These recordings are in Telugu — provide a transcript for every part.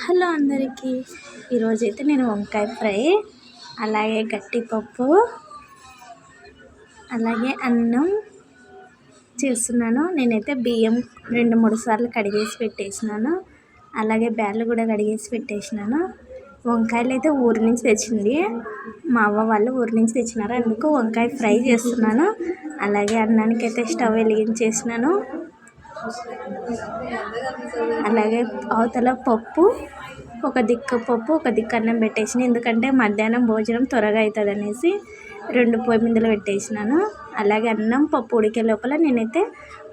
హలో అందరికీ. ఈరోజైతే నేను వంకాయ ఫ్రై అలాగే గట్టిపప్పు అలాగే అన్నం చేస్తున్నాను. నేనైతే బియ్యం రెండు మూడు సార్లు కడిగేసి పెట్టేసినాను. అలాగే బ్యాళ్ళు కూడా కడిగేసి పెట్టేసినాను. వంకాయలు అయితే ఊరి నుంచి తెచ్చింది. మా అవ్వ వాళ్ళు ఊరి నుంచి తెచ్చినారు. అందుకు వంకాయ ఫ్రై చేస్తున్నాను. అలాగే అన్నానికి అయితే స్టవ్ వెలిగించేసినాను. అలాగే అవతల పప్పు ఒక దిక్కు పప్పు ఒక దిక్కు అన్నం పెట్టేసిన. ఎందుకంటే మధ్యాహ్నం భోజనం త్వరగా అవుతుంది అనేసి రెండు పొయ్యి మిందులు పెట్టేసినాను. అలాగే అన్నం పప్పు ఉడికే లోపల నేనైతే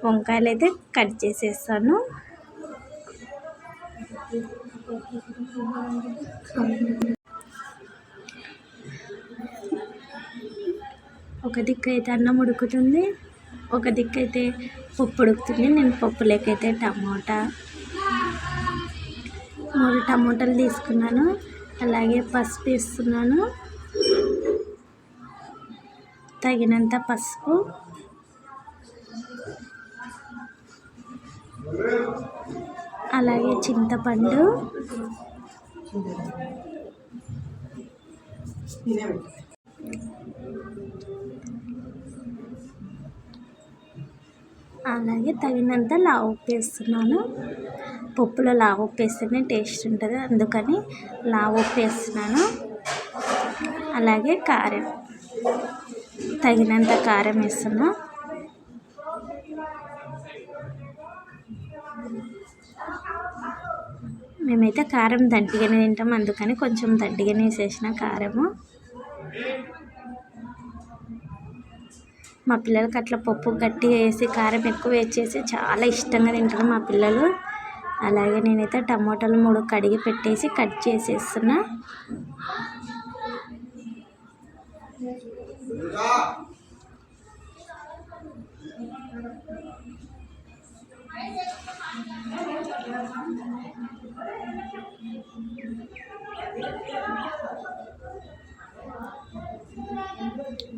వంకాయలు అయితే కట్ చేసేస్తాను. ఒక దిక్కు అయితే అన్నం ఉడుకుతుంది ఒక దిక్కు అయితే పప్పు ఉడుకుతుంది. నేను పప్పు లేకైతే టమోటా మూడు టమోటాలు తీసుకున్నాను. అలాగే పసుపు వేస్తున్నాను. తగినంత పసుపు. అలాగే చింతపండు. అలాగే తగినంత లావు వేస్తున్నాను. పప్పులో లావు వేస్తేనే టేస్ట్ ఉంటుంది. అందుకని లావు వేస్తున్నాను. అలాగే కారం తగినంత కారం వేస్తున్నా మేమైతే కారం దండిగానే తింటాం. అందుకని కొంచెం దండిగానే వేసేసిన కారము. మా పిల్లలకి అట్లా పప్పు గట్టిగా వేసి కారం ఎక్కువ వేసేసి చాలా ఇష్టంగా తింటారు మా పిల్లలు. అలాగే నేనైతే టమోటాలు మూడు కడిగి పెట్టేసి కట్ చేసేస్తున్నా.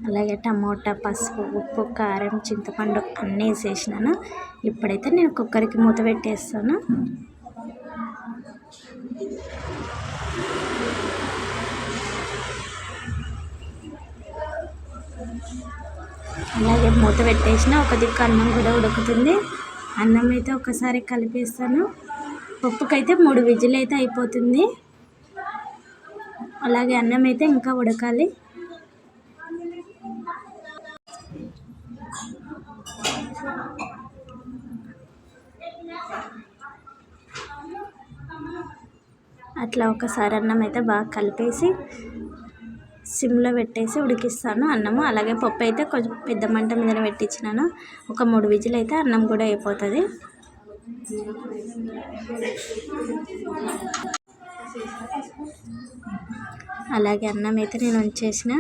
అలాగే టమోటా పసుపు ఉప్పు కారం చింతపండు అన్నీ వేసేసినాను. ఇప్పుడైతే నేను కుక్కర్కి మూత పెట్టేస్తాను. అలాగే మూత పెట్టేసిన ఒక దిక్కు అన్నం కూడా ఉడుకుతుంది. అన్నం అయితే ఒకసారి కలిపేస్తాను. పప్పుకైతే మూడు విజిల్ అయితే అయిపోతుంది. అలాగే అన్నం అయితే ఇంకా ఉడకాలి. అట్లా ఒకసారి అన్నం అయితే బాగా కలిపేసి సిమ్లో పెట్టేసి ఉడికిస్తాను అన్నము. అలాగే పప్పు అయితే కొంచెం పెద్ద మంట మీద పెట్టించినాను. ఒక మూడు విజిల్ అయితే అన్నం కూడా అయిపోతుంది. అలాగే అన్నం అయితే నేను ఉంచేసిన.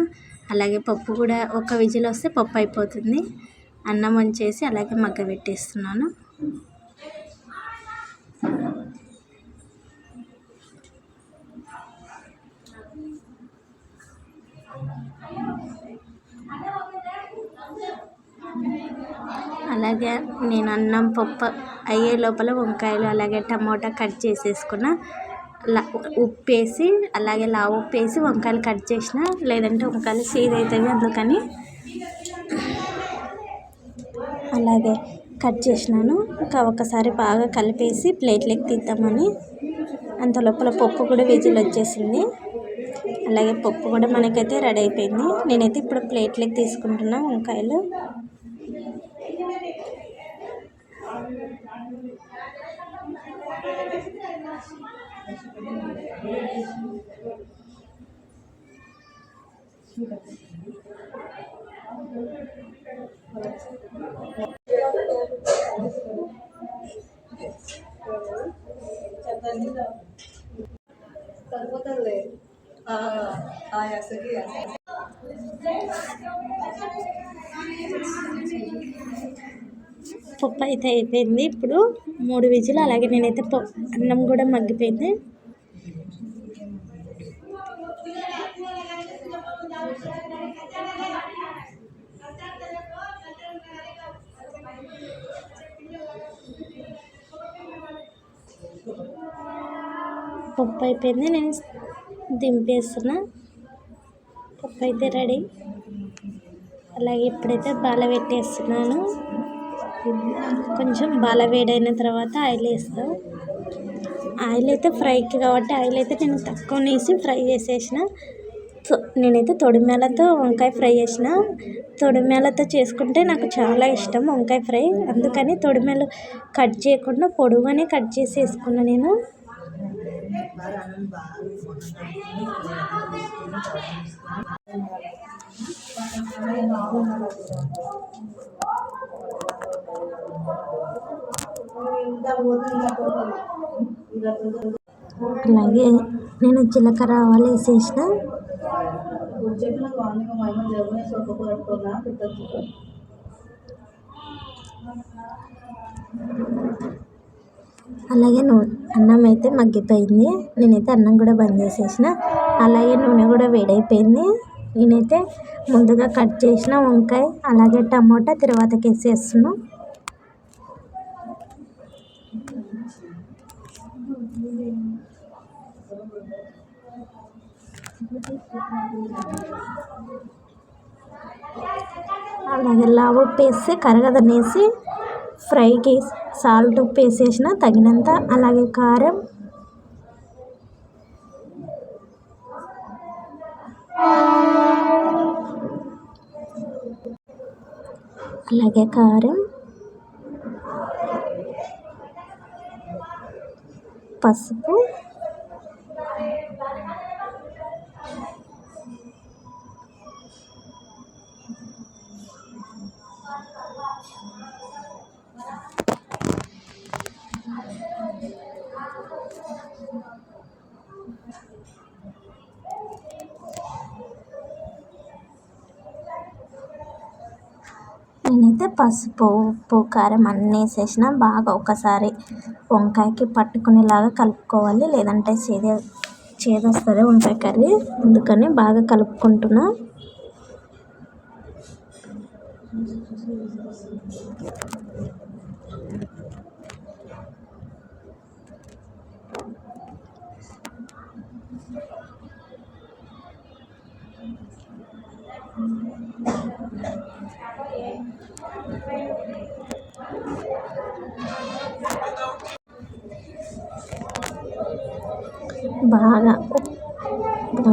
అలాగే పప్పు కూడా ఒక విజిల్ వస్తే పప్పు అయిపోతుంది. అన్నం వంచేసి అలాగే మగ్గ పెట్టేస్తున్నాను. అలాగే నేను అన్నం పప్పు అయ్యే లోపల వంకాయలు అలాగే టమోటా కట్ చేసేసుకున్న ఉప్పు వేసి అలాగే లావు ఉప్పు వేసి వంకాయలు కట్ చేసిన లేదంటే వంకాయలు సీద్ అవుతుంది అందుకని అలాగే కట్ చేసినాను. ఇంకా ఒకసారి బాగా కలిపేసి ప్లేట్లోకి తీద్దామని. అంత లోపల పప్పు కూడా విజిల్ వచ్చేసింది. అలాగే పప్పు కూడా మనకైతే రెడీ అయిపోయింది. నేనైతే ఇప్పుడు ప్లేట్లోకి తీసుకుంటున్నా వంకాయలు. పప్పు అయితే అయిపోయింది. ఇప్పుడు మూడు విజులు అలాగే నేనైతే అన్నం కూడా మగ్గిపోయింది. పప్పు అయిపోయింది నేను దింపేస్తున్నా. పప్పు అయితే రెడీ. అలాగే ఇప్పుడైతే బాల పెట్టేస్తున్నాను. కొంచెం బాల వేడైన తర్వాత ఆయిల్ వేస్తాం. ఆయిల్ అయితే ఫ్రైకి కాబట్టి ఆయిల్ అయితే నేను తక్కువ వేసి ఫ్రై చేసేసిన. నేనైతే తొడిమేలతో వంకాయ ఫ్రై చేసిన. తొడిమేలతో చేసుకుంటే నాకు చాలా ఇష్టం వంకాయ ఫ్రై. అందుకని తొడిమేలు కట్ చేయకుండా పొడుగానే కట్ చేసి వేసుకున్నా నేను. అలాగే నేను జీలకర్ర ఆవాలు వేసేసిన. అలాగే నూ అన్నం అయితే మగ్గిపోయింది. నేనైతే అన్నం కూడా బంద్ చేసేసిన. అలాగే నూనె కూడా వేడైపోయింది. నేనైతే ముందుగా కట్ చేసిన వంకాయ అలాగే టమోటా తర్వాతకి వేసేస్తున్నాను అలాగే లావు పేసి కరగదనేసి ఫ్రైకి సాల్ట్ ఉప్పు వేసేసిన తగినంత అలాగే కారం. అలాగే కారం. పసుపు. అయితే పసుపు ఉప్పు కారం అన్నీ వేసేసిన బాగా ఒకసారి వంకాయకి పట్టుకునేలాగా కలుపుకోవాలి. లేదంటే చేదు చేదొస్తుంది వంకాయ కర్రీ. అందుకని బాగా కలుపుకుంటున్నా.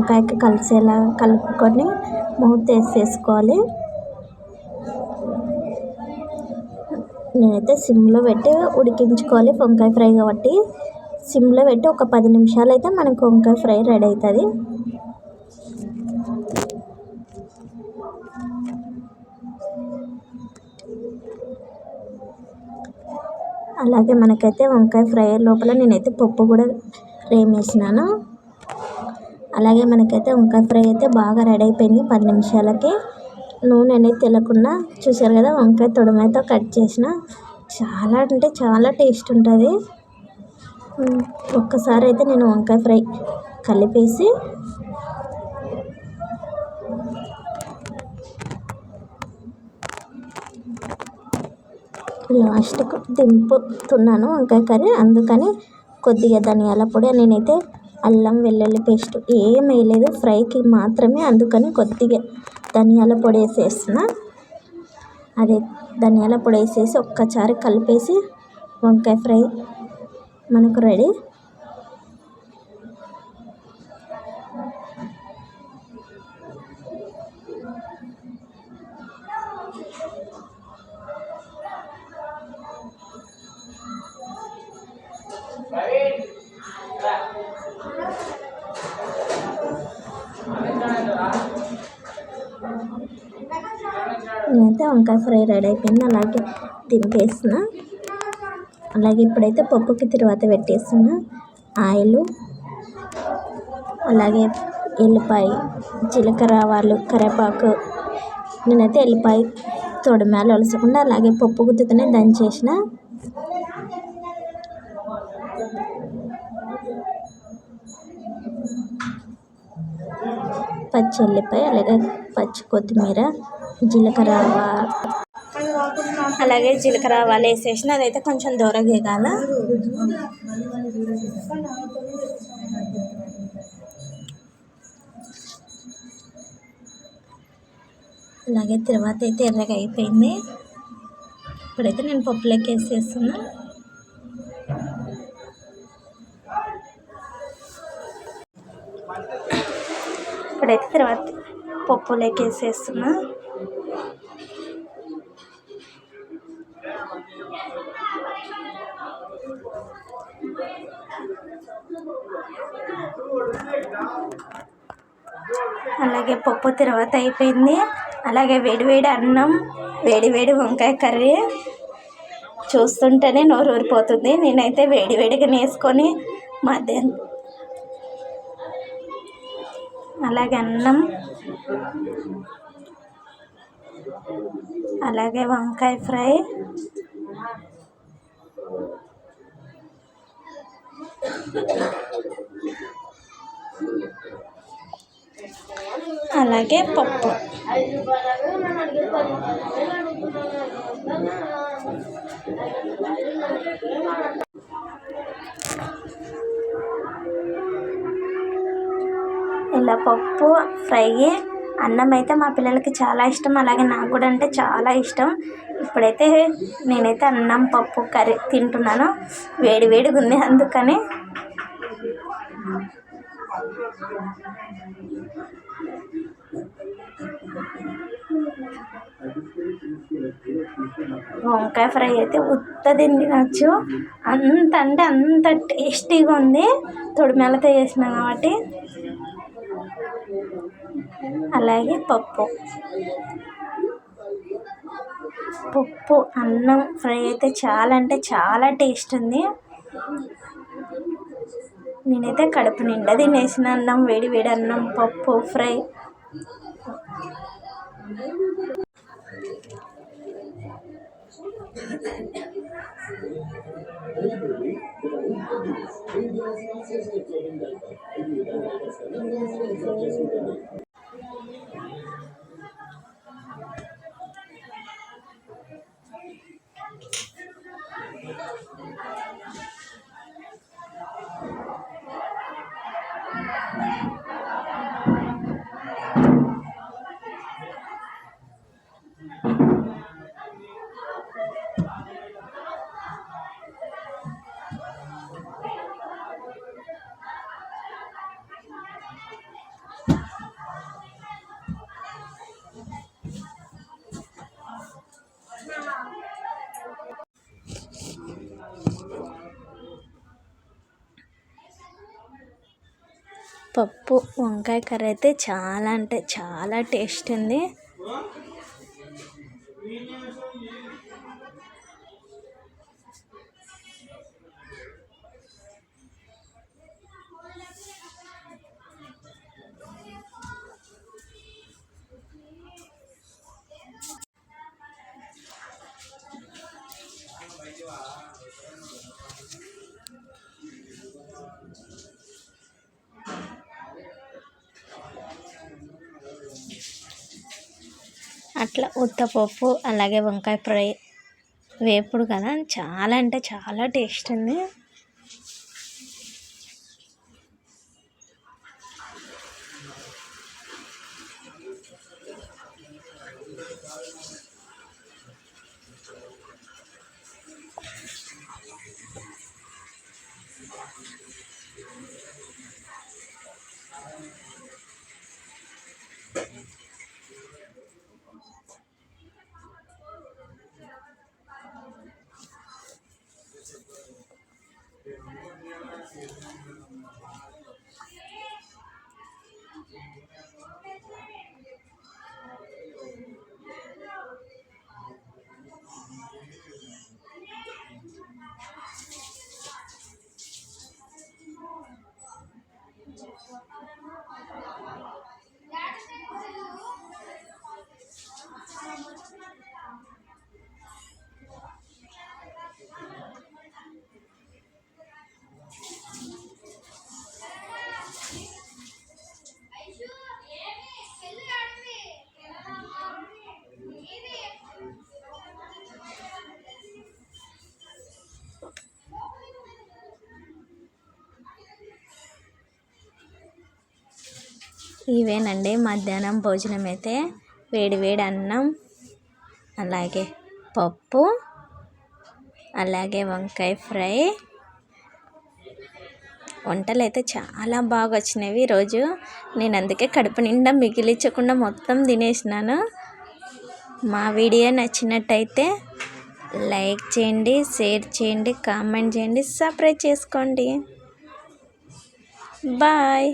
వంకాయకి కలిసేలా కలుపుకొని మూత వేసేసుకోవాలి. నేనైతే సిమ్లో పెట్టి ఉడికించుకోవాలి వంకాయ ఫ్రై కాబట్టి. సిమ్లో పెట్టి ఒక పది నిమిషాలు అయితే మనకు వంకాయ ఫ్రై రెడీ అవుతుంది. అలాగే మనకైతే వంకాయ ఫ్రై లోపల నేనైతే పప్పు కూడా రేమేసినాను. అలాగే మనకైతే వంకాయ ఫ్రై అయితే బాగా రెడీ అయిపోయింది. పది నిమిషాలకి నూనె అనేది తెలకుండా చూసారు కదా వంకాయ తొడమైతే కట్ చేసిన. చాలా అంటే చాలా టేస్ట్ ఉంటుంది. ఒక్కసారి అయితే నేను వంకాయ ఫ్రై కలిపేసి లాస్ట్కు దింపుతున్నాను వంకాయ కర్రీ. అందుకని కొద్దిగా ధనియాల పొడి నేనైతే అల్లం వెల్లుల్లి పేస్ట్ ఏం వేయలేదు. ఫ్రైకి మాత్రమే అందుకని కొద్దిగా ధనియాల పొడి వేసేస్తున్నా. అదే ధనియాల పొడి వేసేసి ఒక్కసారి కలిపేసి వంకాయ ఫ్రై మనకు రెడీ. వంకాయ ఫ్రై రెడీ అయిపోయింది. అలాగే దింపేసిన అలాగే ఇప్పుడైతే పప్పుకి తర్వాత పెట్టేసిన ఆయిల్. అలాగే ఎల్లిపాయ జీలకర్ర ఆవాలు కరివేపాకు. నేనైతే ఎల్లిపాయ తొడిమేలు ఒలసకుండా అలాగే పప్పు గుత్తితోనే దంచేసిన పచ్చి ఎల్లిపాయ అలాగే పచ్చి కొత్తిమీర. జీలకర్ర అలాగే జీలకర్ర ఆవాలు వేసేసిన అదైతే కొంచెం దూరం వేగాల. అలాగే తర్వాత అయితే ఎర్రగా అయిపోయింది. ఇప్పుడైతే నేను పప్పులోకి వేసేస్తున్నా. ఇప్పుడైతే తర్వాత పప్పులోకి వేసేస్తున్నా. అలాగే పప్పు తర్వాత అయిపోయింది. అలాగే వేడివేడి అన్నం వేడివేడి వంకాయ కర్రీ చూస్తుంటేనే నోరు ఊరిపోతుంది. నేనైతే వేడివేడిగా వేసుకొని మధ్యాహ్నం అలాగే అన్నం అలాగే వంకాయ ఫ్రై. అలాగే పప్పు. ఇలా పప్పు ఫ్రై అన్నం అయితే మా పిల్లలకి చాలా ఇష్టం. అలాగే నాకు కూడా అంటే చాలా ఇష్టం. ఇప్పుడైతే నేనైతే అన్నం పప్పు కర్రీ తింటున్నాను. వేడి వేడిగా ఉంది అందుకని. వంకాయ ఫ్రై అయితే ఉత్త తినచ్చు అంత అంటే అంత టేస్టీగా ఉంది. తొడిమెలతో చేసినాం కాబట్టి. అలాగే పప్పు. పప్పు అన్నం ఫ్రై అయితే చాలా అంటే చాలా టేస్ట్ ఉంది. నేనైతే కడుపు నిండా తినేసిన అన్నం వేడి వేడి అన్నం పప్పు ఫ్రై. పప్పు వంకాయ కర్రీ అయితే చాలా అంటే చాలా టేస్ట్ ఉంది. అట్లా ఉత్తపప్పు అలాగే వంకాయ ఫ్రై వేపుడు కదా చాలా అంటే చాలా టేస్ట్ ఉంది. ఇవేనండి మధ్యాహ్నం భోజనం అయితే వేడి వేడి అన్నం అలాగే పప్పు అలాగే వంకాయ ఫ్రై. వంటలు అయితే చాలా బాగా వచ్చినవి ఈరోజు. నేను అందుకే కడుపు నిండా మిగిలించకుండా మొత్తం తినేసినాను. మా వీడియో నచ్చినట్టయితే లైక్ చేయండి షేర్ చేయండి కామెంట్ చేయండి సబ్స్క్రైబ్ చేసుకోండి. బాయ్.